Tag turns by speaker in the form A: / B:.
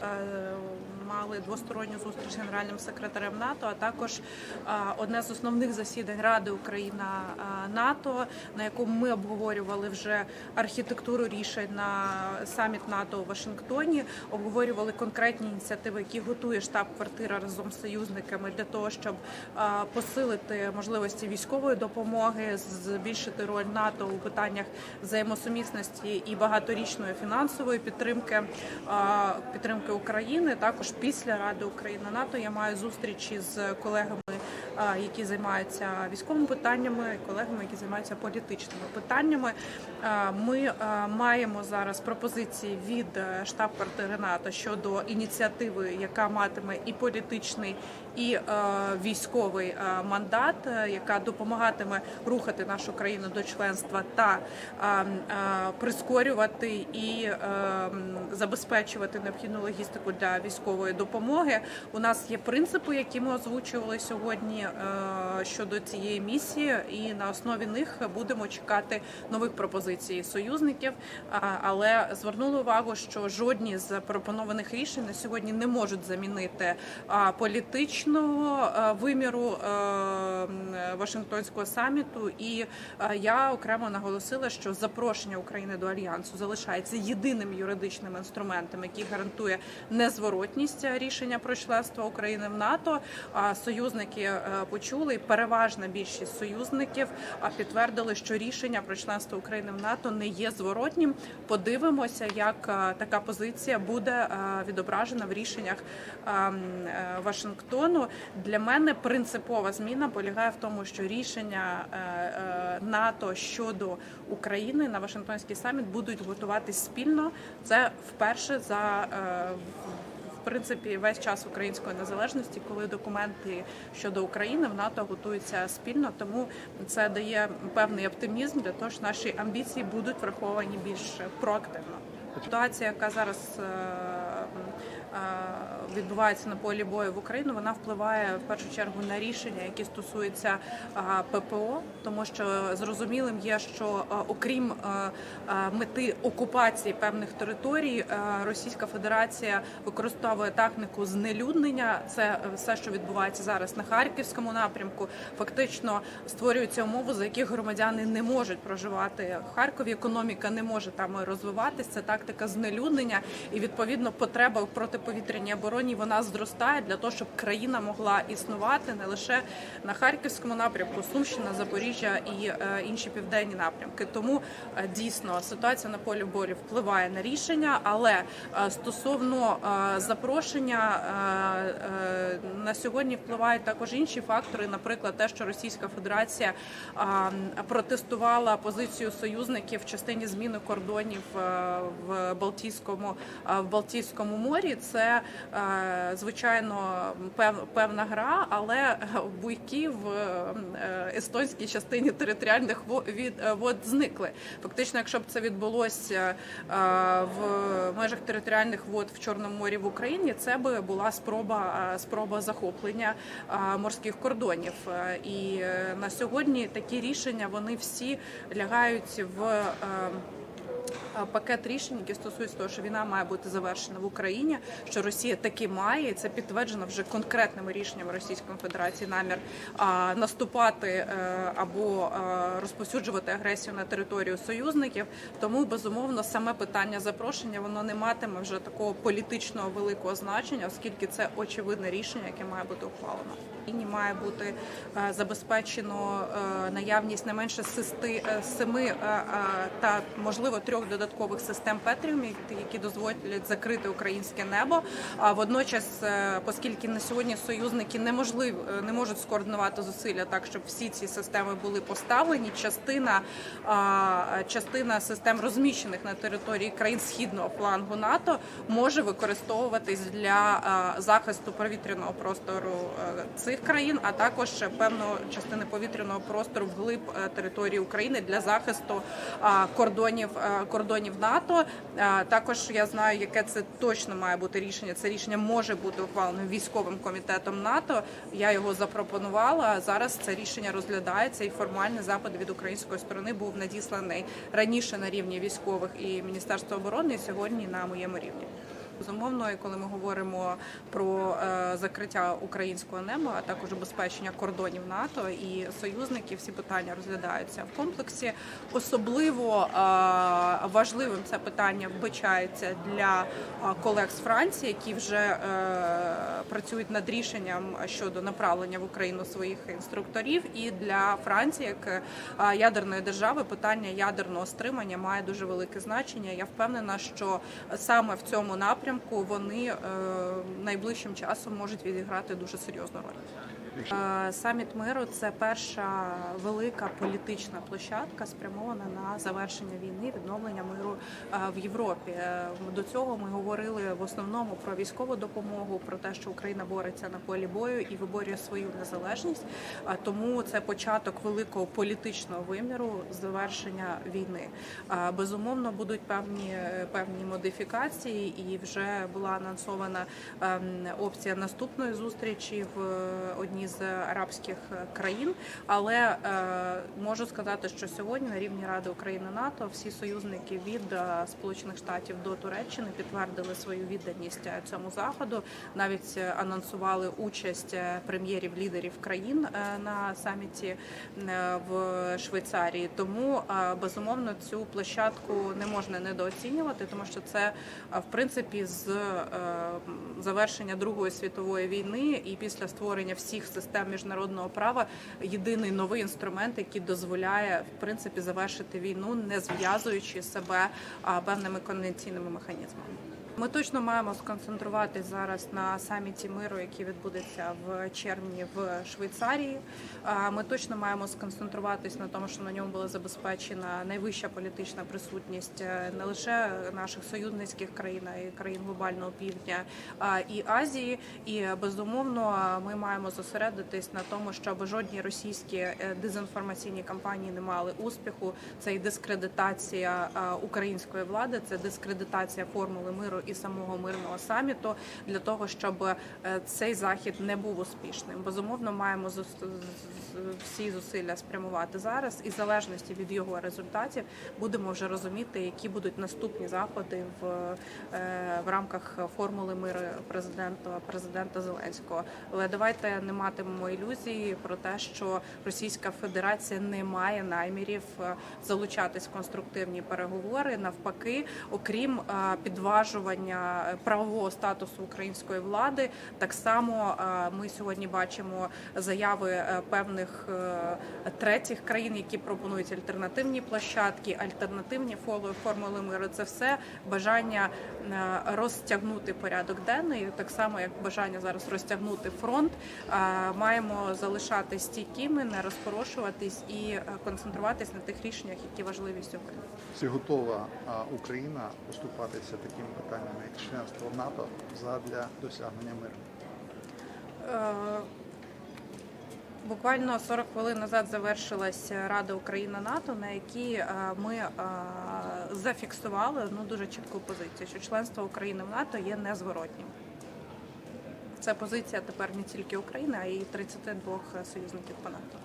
A: 呃 Мали двосторонню зустріч з генеральним секретарем НАТО, а також одне з основних засідань Ради Україна НАТО, на якому ми обговорювали вже архітектуру рішень на саміт НАТО у Вашингтоні. Обговорювали конкретні ініціативи, які готує штаб-квартира разом з союзниками для того, щоб посилити можливості військової допомоги, збільшити роль НАТО у питаннях взаємосумісності і багаторічної фінансової підтримки підтримки України. Також після Ради України. НАТО я маю зустрічі з колегами, які займаються військовими питаннями, колегами, які займаються політичними питаннями. Ми маємо зараз пропозиції від е, штаб-квартири НАТО щодо ініціативи, яка матиме і політичний, і е, військовий е, мандат, яка допомагатиме рухати нашу країну до членства та прискорювати і забезпечувати необхідну логістику для військової допомоги. У нас є принципи, які ми озвучували сьогодні щодо цієї місії, і на основі них будемо чекати нових пропозицій союзників. Але звернули увагу, що жодні з пропонованих рішень на сьогодні не можуть замінити політичного виміру е, Вашингтонського саміту. І е, я окремо наголосила, що запрошення України до альянсу залишається єдиним юридичним інструментом, який гарантує незворотність рішення про членство України в НАТО. Союзники е, почули і переважна більшість союзників підтвердили, що рішення про членство України в НАТО не є зворотнім. Подивимося, як е, така позиція буде е, відображена в рішеннях е, м, е, Вашингтону. Для мене принципова зміна полягає в тому, що рішення е, е, НАТО щодо України на Вашингтонський саміт будуть готуватись спільно. Це вперше за е, принципі весь час української незалежності, коли документи щодо України в НАТО готуються спільно. Тому це дає певний оптимізм для того, що наші амбіції будуть враховані більш проактивно. Ситуація, яка зараз е, відбувається на полі бою в Україну, вона впливає в першу чергу на рішення, які стосуються е, ППО, тому що зрозумілим є, що е, окрім е, е, мети окупації певних територій, е, Російська Федерація використовує техніку знелюднення. Це е, все, що відбувається зараз на харківському напрямку. Фактично створюються умови, за яких громадяни не можуть проживати в Харкові. Економіка не може там розвиватися. Це тактика знелюднення, і відповідно потреба в протиповітряній обороні вона зростає для того, щоб країна могла існувати не лише на харківському напрямку, Сумщина, Запоріжжя і е, інші південні напрямки. Тому е, дійсно ситуація на полі бою впливає на рішення, але е, стосовно запрошення на сьогодні впливають також інші фактори, наприклад, те, що Російська Федерація протестувала позицію союзників в частині зміни кордонів в Балтійському в Балтійському морі. Це е, звичайно пев- певна гра, але буйки в е, естонській частині територіальних е, вод зникли. Фактично, якщо б це відбулося в межах територіальних вод в Чорному морі в Україні, це би була спроба спроба захоплення морських кордонів. І на сьогодні такі рішення вони всі лягають в. Е, е, Пакет рішень, які стосуються того, що війна має бути завершена в Україні, що Росія таки має, і це підтверджено вже конкретними рішеннями Російської Федерації намір а, наступати е, або е, розповсюджувати агресію на територію союзників. Тому безумовно саме питання запрошення воно не матиме вже такого політичного великого значення, оскільки це очевидне рішення, яке має бути ухвалено. І має бути е, забезпечено е, наявність не менше сести е, семи е, е, та можливо трьох додаткових систем Петріум, які- дозволять закрити українське небо. А водночас, е, оскільки на сьогодні союзники неможливо е, не можуть скоординувати зусилля так, щоб всі ці системи були поставлені. Частина частина систем розміщених на території країн східного флангу НАТО може використовуватись для захисту повітряного простору е, цих країн, а також певної частини повітряного простору вглиб території України для захисту кордонів е, кордонів НАТО. Також я знаю, яке це точно має бути рішення. Це рішення може бути ухвалено військовим комітетом НАТО. Я його запропонувала. Зараз це рішення розглядається, і формальний запит від української сторони був надісланий раніше на рівні військових і Міністерства оборони. і Сьогодні на моєму рівні. Безумовно, і коли ми говоримо про е, закриття українського неба, а також забезпечення кордонів НАТО і союзників, всі питання розглядаються в комплексі. Особливо е, важливим це питання вбачається для е, колег з Франції, які вже працюють над рішенням щодо направлення в Україну своїх інструкторів. І для Франції, як ядерної держави, питання ядерного стримання має дуже велике значення. Я впевнена, що саме в цьому напрямку вони е, найближчим часом можуть відіграти дуже серйозну роль. Е, Саміт миру це перша велика політична площадка, спрямована на завершення війни, відновлення миру е, в Європі. До цього ми говорили в основному про військову допомогу, про те, що Україна бореться на полі бою і виборює свою незалежність. Тому це початок великого політичного виміру завершення війни. Безумовно, будуть певні певні модифікації, і вже була анонсована ем, опція наступної зустрічі в е, одній з арабських країн. Але е, можу сказати, що сьогодні на рівні Ради України НАТО всі союзники від е, Сполучених Штатів до Туреччини підтвердили свою відданість цьому заходу. Навіть анонсували участь прем'єрів лідерів країн на саміті в Швейцарії. Тому безумовно цю площадку не можна недооцінювати, тому що це в принципі з е, завершення Другої світової війни і після створення всіх систем міжнародного права єдиний новий інструмент, який дозволяє в принципі завершити війну, не зв'язуючи себе певними конвенційними механізмами. Ми точно маємо сконцентруватись зараз на саміті миру, який відбудеться в червні в Швейцарії. Ми точно маємо сконцентруватись на тому, що на ньому була забезпечена найвища політична присутність е, не лише наших союзницьких країн, а й країн глобального півдня і Азії. І безумовно ми маємо зосередитись на тому, щоб жодні російські е, дезінформаційні кампанії не мали успіху. Це і дискредитація української влади, це дискредитація формули миру і самого мирного саміту для того, щоб е, цей захід не був успішним. Безумовно, маємо всі зусилля спрямувати зараз, і в залежності від його результатів будемо вже розуміти, які будуть наступні заходи в, е, в рамках формули миру президента президента Зеленського. Але давайте не матимемо ілюзії про те, що Російська Федерація не має намірів е, залучатись в конструктивні переговори. Навпаки, окрім підважування е, правового статусу української влади, так само е, ми сьогодні бачимо заяви е, певних третіх країн, які пропонують альтернативні площадки, альтернативні формули миру. Це все бажання розтягнути порядок денний, так само як бажання зараз розтягнути фронт. Маємо залишатись стійкими, не розпорошуватись і концентруватись на тих рішеннях, які важливі сьогодні.
B: Чи готова Україна поступатися такими як членство в НАТО задля досягнення миру?
A: Е, Буквально 40 хвилин назад завершилась Рада Україна НАТО, на якій е, ми е, зафіксували ну дуже чітку позицію, що членство України в НАТО є незворотнім. Це позиція тепер не тільки України, а й 32 союзників по НАТО.